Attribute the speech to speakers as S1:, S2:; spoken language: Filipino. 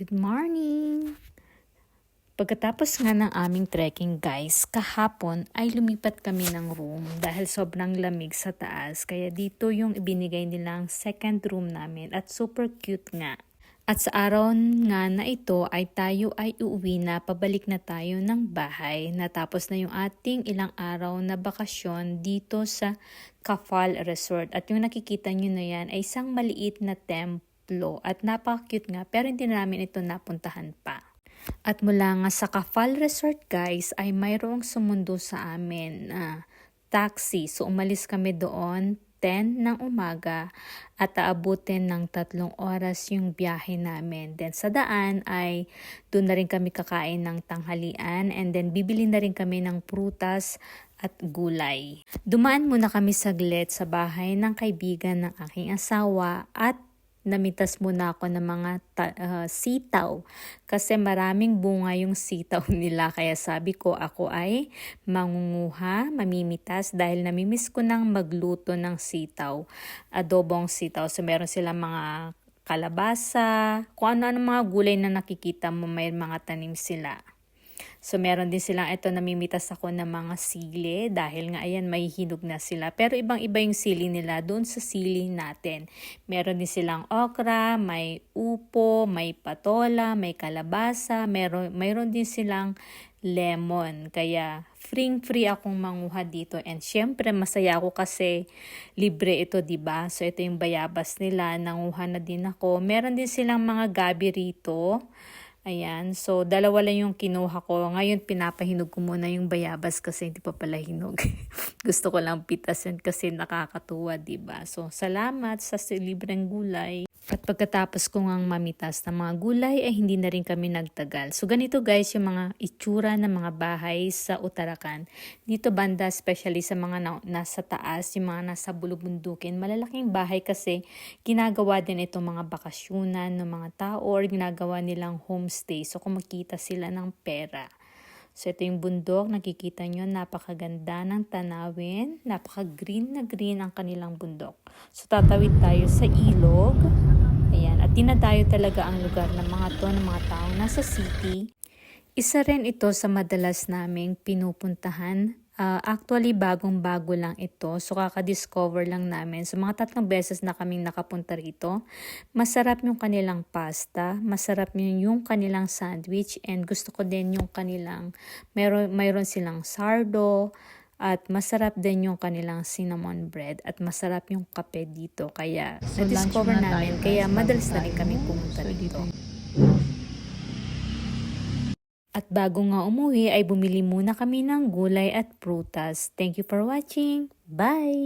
S1: Good morning! Pagkatapos nga ng aming trekking guys, kahapon ay lumipat kami ng room dahil sobrang lamig sa taas. Kaya dito yung ibinigay nilang second room namin at super cute nga. At sa araw nga na ito ay tayo ay uuwi na, pabalik na tayo ng bahay. Natapos na yung ating ilang araw na bakasyon dito sa Kafal Resort. At yung nakikita nyo na yan ay isang maliit na templo at napaka-cute nga pero hindi na namin ito napuntahan pa. At mula nga sa Kafal Resort guys ay mayroong sumundo sa amin na taxi. So umalis kami doon 10 ng umaga at aabutin ng tatlong oras yung biyahe namin. Then sa daan ay doon na rin kami kakain ng tanghalian and then bibili na rin kami ng prutas at gulay. Dumaan muna kami saglit sa bahay ng kaibigan ng aking asawa at namitas muna ako ng mga ta- uh, sitaw kasi maraming bunga yung sitaw nila kaya sabi ko ako ay mangunguha, mamimitas dahil namimiss ko nang magluto ng sitaw, adobong sitaw. So meron silang mga kalabasa, kung ano-ano mga gulay na nakikita mo may mga tanim sila. So meron din silang ito namimitas ako ng mga sili dahil nga ayan may hinog na sila. Pero ibang iba yung sili nila doon sa sili natin. Meron din silang okra, may upo, may patola, may kalabasa, meron, mayroon din silang lemon. Kaya free free akong manguha dito and syempre masaya ako kasi libre ito 'di ba? So ito yung bayabas nila, nanguha na din ako. Meron din silang mga gabi rito. Ayan, so dalawa lang yung kinuha ko. Ngayon pinapahinog ko muna yung bayabas kasi hindi pa pala hinog. Gusto ko lang pitasin kasi nakakatuwa, 'di ba? So salamat sa libreng gulay. At pagkatapos ko ngang mamitas ng mga gulay ay hindi na rin kami nagtagal. So ganito guys yung mga itsura ng mga bahay sa Utarakan. Dito banda especially sa mga na- nasa taas, yung mga nasa bulubundukin. Malalaking bahay kasi ginagawa din itong mga bakasyunan ng mga tao or ginagawa nilang homestay. So kumakita sila ng pera. So ito yung bundok, nakikita nyo, napakaganda ng tanawin, napaka-green na green ang kanilang bundok. So tatawid tayo sa ilog, dinadayo talaga ang lugar ng mga to, ng mga taong nasa city. Isa rin ito sa madalas naming pinupuntahan. Uh, actually, bagong-bago lang ito. So, kaka-discover lang namin. So, mga tatlong beses na kaming nakapunta rito. Masarap yung kanilang pasta. Masarap yung, yung kanilang sandwich. And gusto ko din yung kanilang, mayroon, mayroon silang sardo. At masarap din yung kanilang cinnamon bread. At masarap yung kape dito. Kaya,
S2: So,
S1: na-discover
S2: muna
S1: namin.
S2: tayo,
S1: Kaya, madalas na rin kami pumunta
S2: So, dito-
S1: At bago nga umuwi ay bumili muna kami ng gulay at prutas. Thank you for watching. Bye!